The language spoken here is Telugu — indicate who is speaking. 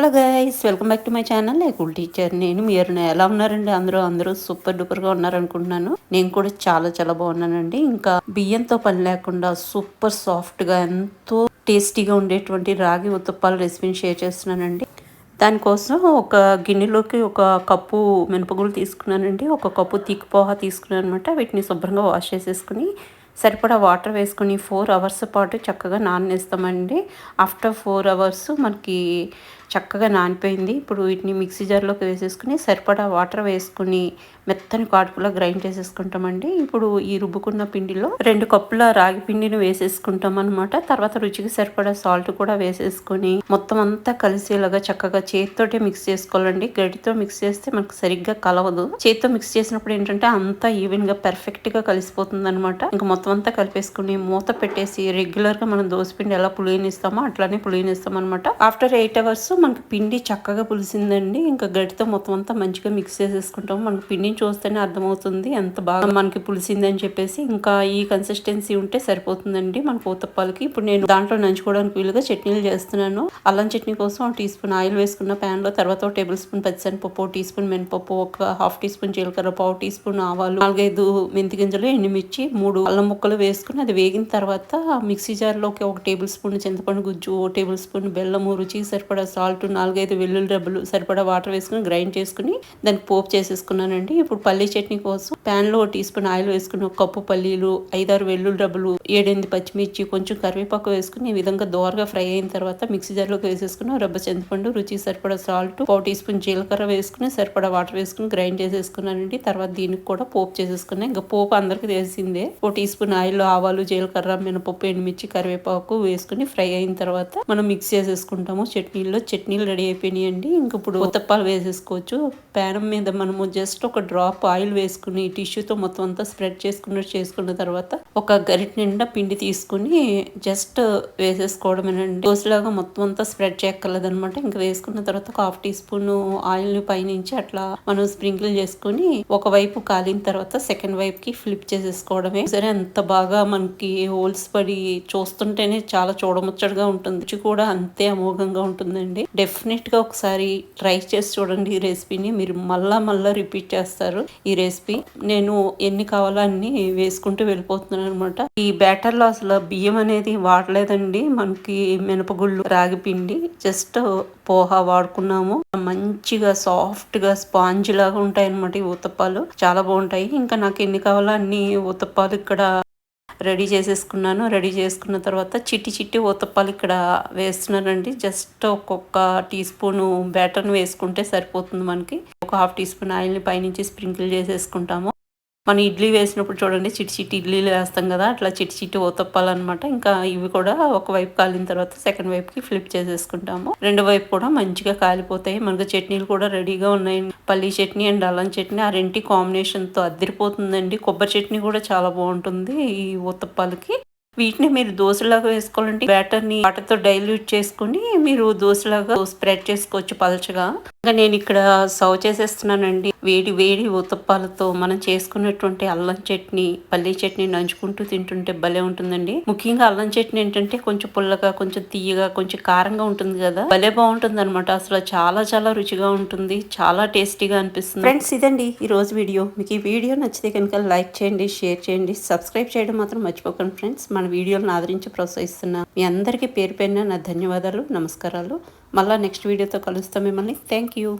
Speaker 1: Hello guys welcome back to my channel. Cool teacher నేను. మీరు ఎలా ఉన్నారండి? అందరూ అందరూ సూపర్ డూపర్గా ఉన్నారనుకుంటున్నాను. నేను కూడా చాలా చాలా బాగున్నానండి. ఇంకా బియ్యంతో పని లేకుండా సూపర్ సాఫ్ట్గా ఎంతో టేస్టీగా ఉండేటువంటి రాగి ఉత్తప్పాల రెసిపీని షేర్ చేస్తున్నానండి. దానికోసం ఒక గిన్నెలోకి ఒక కప్పు మినపగుళ్ళు తీసుకున్నానండి. ఒక కప్పు తీక్ పోహా తీసుకున్నాను అనమాట వీటిని శుభ్రంగా వాష్ చేసేసుకుని సరిపడా వాటర్ వేసుకుని ఫోర్ అవర్స్ పాటు చక్కగా నానేస్తామండి. ఆఫ్టర్ ఫోర్ అవర్స్ మనకి చక్కగా నానిపోయింది. ఇప్పుడు వీటిని మిక్సీ జార్లోకి వేసేసుకుని సరిపడా వాటర్ వేసుకుని మెత్తని కాటుకులా గ్రైండ్ చేసేసుకుంటామండి. ఇప్పుడు ఈ రుబ్బుకున్న పిండిలో రెండు కప్పుల రాగి పిండిని వేసేసుకుంటాం అనమాట తర్వాత రుచికి సరిపడా సాల్ట్ కూడా వేసేసుకుని మొత్తం అంతా కలిసేలాగా చక్కగా చేతితోటే మిక్స్ చేసుకోవాలండి. గడితో మిక్స్ చేస్తే మనకు సరిగ్గా కలవదు. చేతితో మిక్స్ చేసినప్పుడు ఏంటంటే అంతా ఈవెన్గా పర్ఫెక్ట్గా కలిసిపోతుంది అనమాట ఇంకా మొత్తం అంతా కలిపేసుకుని మూత పెట్టేసి రెగ్యులర్గా మనం పిండి ఎలా పులియనిస్తామో అట్లానే పులియనిస్తాం అనమాట ఆఫ్టర్ ఎయిట్ అవర్స్ మనకి పిండి చక్కగా పులిసిందండి. ఇంకా గడితో మొత్తం అంతా మంచిగా మిక్స్ చేసేసుకుంటాం. మనకి పిండిని చూస్తేనే అర్థమవుతుంది ఎంత బాగా మనకి పులిసిందని చెప్పేసి. ఇంకా ఈ కన్సిస్టెన్సీ ఉంటే సరిపోతుందండి మన పూతప్పాలకి. ఇప్పుడు నేను దాంట్లో నంచుకోవడానికి వీలుగా చట్నీలు చేస్తున్నాను. అల్లం చట్నీ కోసం టీ స్పూన్ ఆయిల్ వేసుకున్న ప్యాన్లో తర్వాత ఒక టేబుల్ స్పూన్ పచ్చిసెనపప్పు టీ స్పూన్ మినపప్పు ఒక హాఫ్ టీ స్పూన్ జీలకర్ర పావు టీ స్పూన్ ఆవాలు నాలుగైదు మెంతి గింజలు ఎండుమిర్చి మూడు అల్లం ముక్కలు వేసుకుని అది వేగిన తర్వాత మిక్సీ జార్లోకి ఒక టేబుల్ స్పూన్ చింతపండు గుజ్జు ఓ టేబుల్ స్పూన్ బెల్లము రుచికి సరిపడా సాల్ట్ నాలుగైదు వెల్లుల్లి డబ్బులు సరిపడా వాటర్ వేసుకుని గ్రైండ్ చేసుకుని దానికి పోపు చేసేసుకున్నానండి. ఇప్పుడు పల్లీ చట్నీ కోసం ప్యాన్లో టీ స్పూన్ ఆయిల్ వేసుకుని ఒక కప్పు పల్లీలు ఐదారు వెల్లుల్లి డబ్బులు ఏడెనిమిది పచ్చిమిర్చి కొంచెం కరివేపాకు వేసుకుని ఈ విధంగా దోరగా ఫ్రై అయిన తర్వాత మిక్సీ జార్లోకి వేసేసుకుని రబ్బ చింతపండు రుచి సరిపడా సాల్ట్ పావు టీ స్పూన్ జీలకర్ర వేసుకుని సరిపడా వాటర్ వేసుకుని గ్రైండ్ చేసేసుకున్నానండి. తర్వాత దీనికి కూడా పోపు చేసేసుకున్నాను. ఇంకా పోపు అందరికి తెలిసిందే. ఓ టీ స్పూన్ ఆయిల్ ఆవాలు జీలకర్ర మినపప్పు ఎండుమిర్చి కరివేపాకు వేసుకుని ఫ్రై అయిన తర్వాత మనం మిక్స్ చేసేసుకుంటాము చట్నీలో. చట్నీలు రెడీ అయిపోయినాయండి ఇంక ఇప్పుడు ఉత్తప్పాలు వేసేసుకోవచ్చు. పేనం మీద మనము జస్ట్ ఒక డ్రాప్ ఆయిల్ వేసుకుని టిష్యూతో మొత్తం అంతా స్ప్రెడ్ చేసుకున్నట్టు చేసుకున్న తర్వాత ఒక గరిట నిండా పిండి తీసుకుని జస్ట్ వేసేసుకోవడమేనండి. దోశలాగా మొత్తం అంతా స్ప్రెడ్ చేయక్కర్లేదనమాట ఇంకా వేసుకున్న తర్వాత ఒక హాఫ్ టీ స్పూన్ ఆయిల్ని పైనుంచి అట్లా మనం స్ప్రింకిల్ చేసుకుని ఒక వైపు కాలిన తర్వాత సెకండ్ వైపుకి ఫ్లిప్ చేసేసుకోవడమే. సరే అంత బాగా మనకి హోల్స్ పడి చూస్తుంటేనే చాలా చూడముచ్చటగా ఉంటుంది. కూడా అంతే అమోఘంగా ఉంటుందండి. డెఫినెట్గా ఒకసారి ట్రై చేసి చూడండి ఈ రెసిపీని. మీరు మళ్ళా మళ్ళీ రిపీట్ చేస్తారు ఈ రెసిపీ. నేను ఎన్ని కావాలో అన్ని వేసుకుంటూ వెళ్ళిపోతున్నాను అనమాట ఈ బ్యాటర్లో అసలు బియ్యం అనేది వాడలేదండి. మనకి మినపగుళ్ళు రాగి పిండి జస్ట్ పోహా వాడుకున్నాము. మంచిగా సాఫ్ట్గా స్పాంజ్ లాగా ఉంటాయి అనమాట ఈ ఉత్తప్పాలు చాలా బాగుంటాయి. ఇంకా నాకు ఎన్ని కావాలో అన్ని ఉతప్పాలు ఇక్కడ రెడీ చేసేసుకున్నాను. రెడీ చేసుకున్న తర్వాత చిట్టి చిట్టి ఊతప్పాలు ఇక్కడ వేస్తున్నానండి. జస్ట్ ఒక్కొక్క టీ స్పూను బ్యాటర్ని వేసుకుంటే సరిపోతుంది మనకి. ఒక హాఫ్ టీ స్పూన్ ఆయిల్ని పైనుంచి స్ప్రింకిల్ చేసేసుకుంటాము. మనం ఇడ్లీ వేసినప్పుడు చూడండి చిట్టి చిట్టి ఇడ్లీలు వేస్తాం కదా అట్లా చిట్టి చిట్టి ఓతప్పాలన్నమాట ఇంకా ఇవి కూడా ఒక వైపు కాలిన తర్వాత సెకండ్ వైపుకి ఫ్లిప్ చేసేసుకుంటాము. రెండు వైపు కూడా మంచిగా కాలిపోతాయి. మనకు చట్నీలు కూడా రెడీగా ఉన్నాయి. పల్లీ చట్నీ అండ్ అల్లం చట్నీ ఆ రెంటి కాంబినేషన్తో అద్దరిపోతుందండి కొబ్బరి చట్నీ కూడా చాలా బాగుంటుంది ఈ ఓతప్పాలకి వీటిని మీరు దోశలాగా వేసుకోవాలంటే బ్యాటర్ని వాటర్తో డైల్యూట్ చేసుకుని మీరు దోశలాగా స్ప్రెడ్ చేసుకోవచ్చు పలచగా. ఇంకా నేను ఇక్కడ సర్వ్ చేసేస్తున్నానండి. వేడి వేడి ఉతప్పాలతో మనం చేసుకున్నటువంటి అల్లం చట్నీ పల్లీ చట్నీ నంచుకుంటూ తింటుంటే భలే ఉంటుందండి. ముఖ్యంగా అల్లం చట్నీ ఏంటంటే కొంచెం పుల్లగా కొంచెం తీయగా కొంచెం కారంగా ఉంటుంది కదా. భలే బాగుంటుంది అనమాట అసలు చాలా చాలా రుచిగా ఉంటుంది. చాలా టేస్టీగా అనిపిస్తుంది. ఫ్రెండ్స్ ఇదండి ఈ రోజు వీడియో. మీకు ఈ వీడియో నచ్చితే కనుక లైక్ చేయండి షేర్ చేయండి సబ్స్క్రైబ్ చేయడం మాత్రం మర్చిపోకండి ఫ్రెండ్స్. మన వీడియోలను ఆదరించి ప్రోత్సహిస్తున్నా మీ అందరికీ పేరు పేరున నా ధన్యవాదాలు నమస్కారాలు. మళ్ళీ నెక్స్ట్ వీడియోతో కలుస్తాం మిమ్మల్ని. Thank you